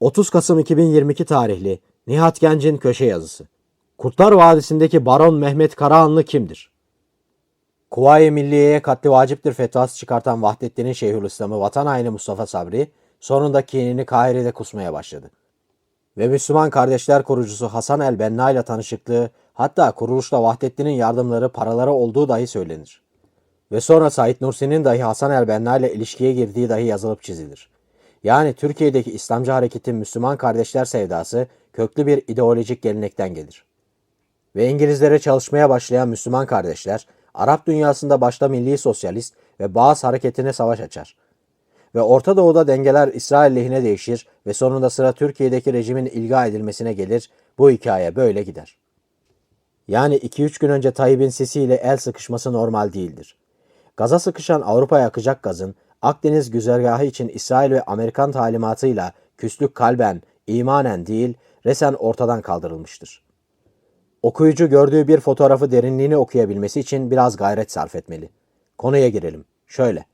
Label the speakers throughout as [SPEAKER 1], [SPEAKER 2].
[SPEAKER 1] 30 Kasım 2022 tarihli Nihat Genc'in köşe yazısı. Kurtlar Vadisi'ndeki Baron Mehmet Karahanlı kimdir? Kuvayi Milliye'ye katli vaciptir fetvası çıkartan Vahdettin'in Şeyhülislam'ı vatan haini Mustafa Sabri sonunda kinini Kahire'de kusmaya başladı. Ve Müslüman Kardeşler kurucusu Hasan el-Benna ile tanışıklığı hatta kuruluşta Vahdettin'in yardımları paraları olduğu dahi söylenir. Ve sonra Said Nursi'nin dahi Hasan el-Benna ile ilişkiye girdiği dahi yazılıp çizilir. Yani Türkiye'deki İslamcı hareketin Müslüman kardeşler sevdası köklü bir ideolojik gelenekten gelir. Ve İngilizlere çalışmaya başlayan Müslüman kardeşler, Arap dünyasında başta milli sosyalist ve Bağız hareketine savaş açar. Ve Orta Doğu'da dengeler İsrail lehine değişir ve sonunda sıra Türkiye'deki rejimin ilga edilmesine gelir. Bu hikaye böyle gider. Yani 2-3 gün önce Tayyip'in Sisi ile el sıkışması normal değildir. Gaza sıkışan Avrupa'ya akacak gazın Akdeniz güzergahı için İsrail ve Amerikan talimatıyla küslük kalben, imanen değil, resen ortadan kaldırılmıştır. Okuyucu gördüğü bir fotoğrafı derinliğini okuyabilmesi için biraz gayret sarf etmeli. Konuya girelim. Şöyle.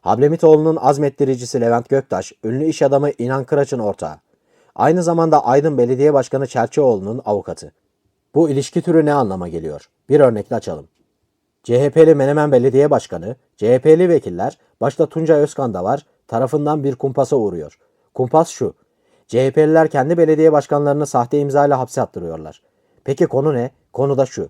[SPEAKER 1] Hablemitoğlu'nun azmettiricisi Levent Göktaş, ünlü iş adamı İnan Kıraç'ın ortağı. Aynı zamanda Aydın Belediye Başkanı Çerçioğlu'nun avukatı. Bu ilişki türü ne anlama geliyor? Bir örnekle açalım. CHP'li Menemen Belediye Başkanı, CHP'li vekiller, başta Tuncay Özkan da var, tarafından bir kumpasa uğruyor. Kumpas şu, CHP'liler kendi belediye başkanlarını sahte imzayla hapse attırıyorlar. Peki konu ne? Konu da şu.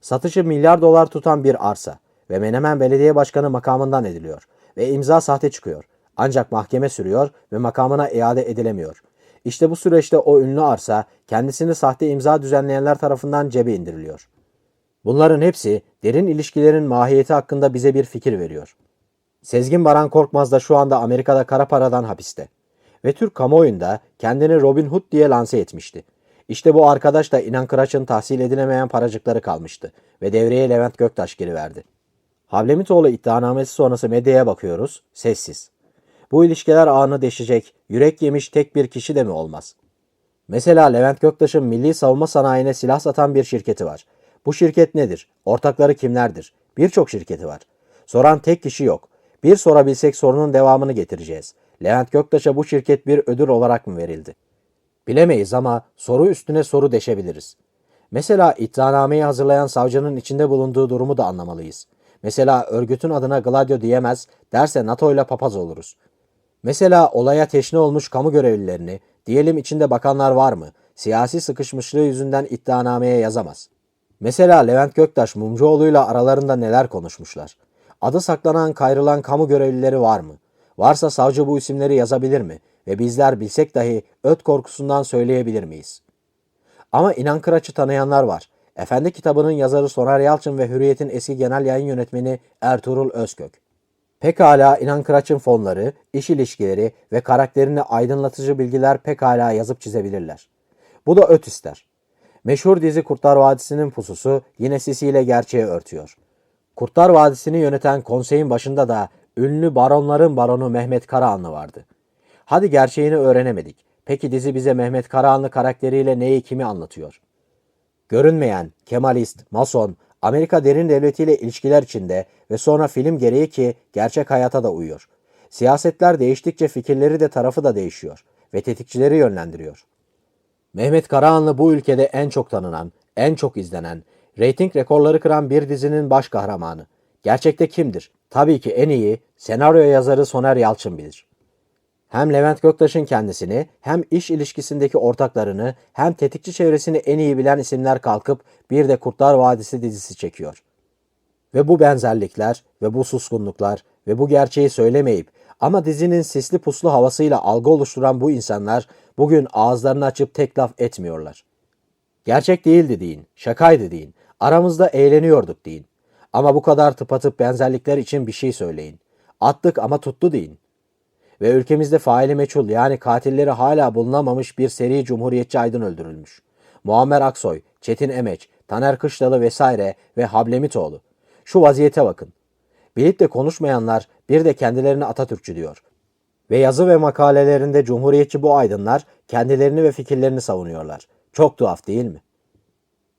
[SPEAKER 1] Satışı milyar dolar tutan bir arsa ve Menemen Belediye Başkanı makamından ediliyor ve imza sahte çıkıyor. Ancak mahkeme sürüyor ve makamına iade edilemiyor. İşte bu süreçte o ünlü arsa kendisini sahte imza düzenleyenler tarafından cebe indiriliyor. Bunların hepsi derin ilişkilerin mahiyeti hakkında bize bir fikir veriyor. Sezgin Baran Korkmaz da şu anda Amerika'da kara paradan hapiste. Ve Türk kamuoyunda kendini Robin Hood diye lanse etmişti. İşte bu arkadaş da İnan Kıraç'ın tahsil edilemeyen paracıkları kalmıştı ve devreye Levent Göktaş giriverdi. Havlemitoğlu iddianamesi sonrası medyaya bakıyoruz, sessiz. Bu ilişkiler ağını deşecek, yürek yemiş tek bir kişi de mi olmaz? Mesela Levent Göktaş'ın milli savunma sanayine silah satan bir şirketi var. Bu şirket nedir? Ortakları kimlerdir? Birçok şirketi var. Soran tek kişi yok. Bir sorabilsek sorunun devamını getireceğiz. Levent Göktaş'a bu şirket bir ödül olarak mı verildi? Bilemeyiz ama soru üstüne soru deşebiliriz. Mesela iddianameyi hazırlayan savcının içinde bulunduğu durumu da anlamalıyız. Mesela örgütün adına Gladio diyemez, derse NATO ile papaz oluruz. Mesela olaya teşne olmuş kamu görevlilerini, diyelim içinde bakanlar var mı, siyasi sıkışmışlığı yüzünden iddianameye yazamaz. Mesela Levent Göktaş Mumcuoğlu'yla aralarında neler konuşmuşlar? Adı saklanan kayrılan kamu görevlileri var mı? Varsa savcı bu isimleri yazabilir mi? Ve bizler bilsek dahi öt korkusundan söyleyebilir miyiz? Ama İnan Kıraç'ı tanıyanlar var. Efendi kitabının yazarı Soner Yalçın ve Hürriyet'in eski genel yayın yönetmeni Ertuğrul Özkök. Pekala İnan Kıraç'ın fonları, iş ilişkileri ve karakterini aydınlatıcı bilgiler pekala yazıp çizebilirler. Bu da öt ister. Meşhur dizi Kurtlar Vadisi'nin pususu yine sisiyle gerçeği örtüyor. Kurtlar Vadisi'ni yöneten konseyin başında da ünlü baronların baronu Mehmet Karahanlı vardı. Hadi gerçeğini öğrenemedik. Peki dizi bize Mehmet Karahanlı karakteriyle neyi kimi anlatıyor? Görünmeyen, Kemalist, Mason, Amerika derin devletiyle ilişkiler içinde ve sonra film gereği ki gerçek hayata da uyuyor. Siyasetler değiştikçe fikirleri de tarafı da değişiyor ve tetikçileri yönlendiriyor. Mehmet Karahanlı bu ülkede en çok tanınan, en çok izlenen, reyting rekorları kıran bir dizinin baş kahramanı. Gerçekte kimdir? Tabii ki en iyi senaryo yazarı Soner Yalçın bilir. Hem Levent Göktaş'ın kendisini, hem iş ilişkisindeki ortaklarını, hem tetikçi çevresini en iyi bilen isimler kalkıp bir de Kurtlar Vadisi dizisi çekiyor. Ve bu benzerlikler ve bu suskunluklar ve bu gerçeği söylemeyip ama dizinin sisli puslu havasıyla algı oluşturan bu insanlar bugün ağızlarını açıp tek laf etmiyorlar. Gerçek değildi deyin, şakaydı deyin, aramızda eğleniyorduk deyin. Ama bu kadar tıpatıp benzerlikler için bir şey söyleyin. Attık ama tuttu deyin. Ve ülkemizde faili meçhul yani katilleri hala bulunamamış bir seri cumhuriyetçi aydın öldürülmüş. Muammer Aksoy, Çetin Emeç, Taner Kışlalı vesaire ve Hablemitoğlu. Şu vaziyete bakın. Bilip de konuşmayanlar bir de kendilerini Atatürkçü diyor. Ve yazı ve makalelerinde cumhuriyetçi bu aydınlar kendilerini ve fikirlerini savunuyorlar. Çok tuhaf değil mi?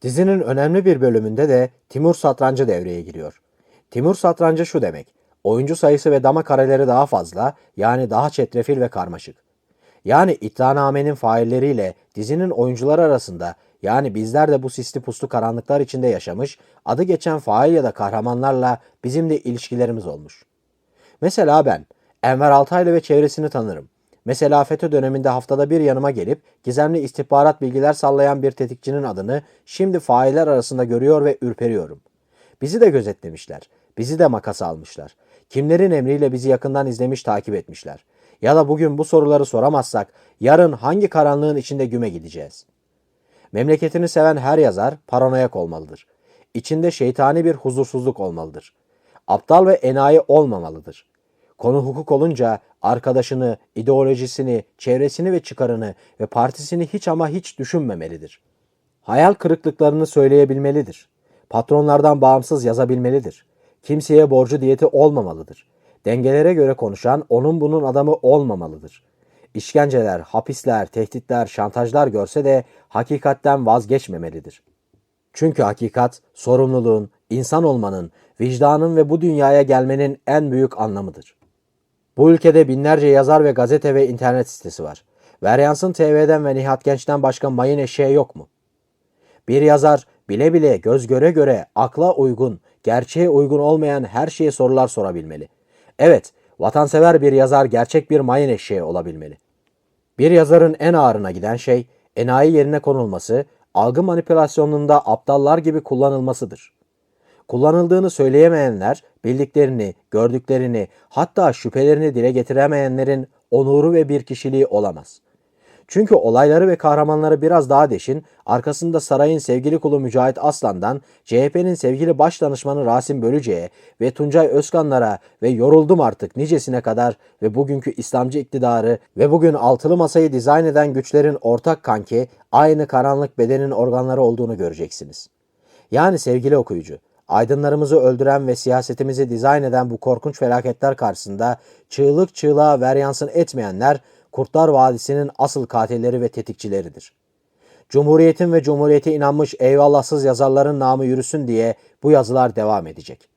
[SPEAKER 1] Dizinin önemli bir bölümünde de Timur Satrancı devreye giriyor. Timur Satrancı şu demek. Oyuncu sayısı ve dama kareleri daha fazla, yani daha çetrefil ve karmaşık. Yani iddianamenin failleriyle dizinin oyuncuları arasında yani bizler de bu sisli puslu karanlıklar içinde yaşamış, adı geçen fail ya da kahramanlarla bizim de ilişkilerimiz olmuş. Mesela ben Enver Altaylı ve çevresini tanırım. Mesela FETÖ döneminde haftada bir yanıma gelip gizemli istihbarat bilgiler sallayan bir tetikçinin adını şimdi failler arasında görüyor ve ürperiyorum. Bizi de gözetlemişler. Bizi de makasa almışlar. Kimlerin emriyle bizi yakından izlemiş, takip etmişler. Ya da bugün bu soruları soramazsak yarın hangi karanlığın içinde güme gideceğiz? Memleketini seven her yazar paranoyak olmalıdır. İçinde şeytani bir huzursuzluk olmalıdır. Aptal ve enayi olmamalıdır. Konu hukuk olunca arkadaşını, ideolojisini, çevresini ve çıkarını ve partisini hiç ama hiç düşünmemelidir. Hayal kırıklıklarını söyleyebilmelidir. Patronlardan bağımsız yazabilmelidir. Kimseye borcu diyeti olmamalıdır. Dengelere göre konuşan onun bunun adamı olmamalıdır. İşkenceler, hapisler, tehditler, şantajlar görse de hakikatten vazgeçmemelidir. Çünkü hakikat sorumluluğun, insan olmanın, vicdanın ve bu dünyaya gelmenin en büyük anlamıdır. Bu ülkede binlerce yazar ve gazete ve internet sitesi var. Veryansın TV'den ve Nihat Genç'ten başka mayın eşeği yok mu? Bir yazar bile bile göz göre göre akla uygun, gerçeğe uygun olmayan her şeye sorular sorabilmeli. Evet, vatansever bir yazar gerçek bir mayın eşeği olabilmeli. Bir yazarın en ağırına giden şey enayi yerine konulması, algı manipülasyonunda aptallar gibi kullanılmasıdır. Kullanıldığını söyleyemeyenler, bildiklerini, gördüklerini, hatta şüphelerini dile getiremeyenlerin onuru ve bir kişiliği olamaz. Çünkü olayları ve kahramanları biraz daha deşin, arkasında sarayın sevgili kulu Mücahit Aslan'dan, CHP'nin sevgili baş danışmanı Rasim Bölüce'ye ve Tuncay Özkanlara ve yoruldum artık nicesine kadar ve bugünkü İslamcı iktidarı ve bugün altılı masayı dizayn eden güçlerin ortak kanki, aynı karanlık bedenin organları olduğunu göreceksiniz. Yani sevgili okuyucu, aydınlarımızı öldüren ve siyasetimizi dizayn eden bu korkunç felaketler karşısında çığlık çığlığa veryansın etmeyenler Kurtlar Vadisi'nin asıl katilleri ve tetikçileridir. Cumhuriyetin ve Cumhuriyete inanmış eyvallahsız yazarların namı yürüsün diye bu yazılar devam edecek.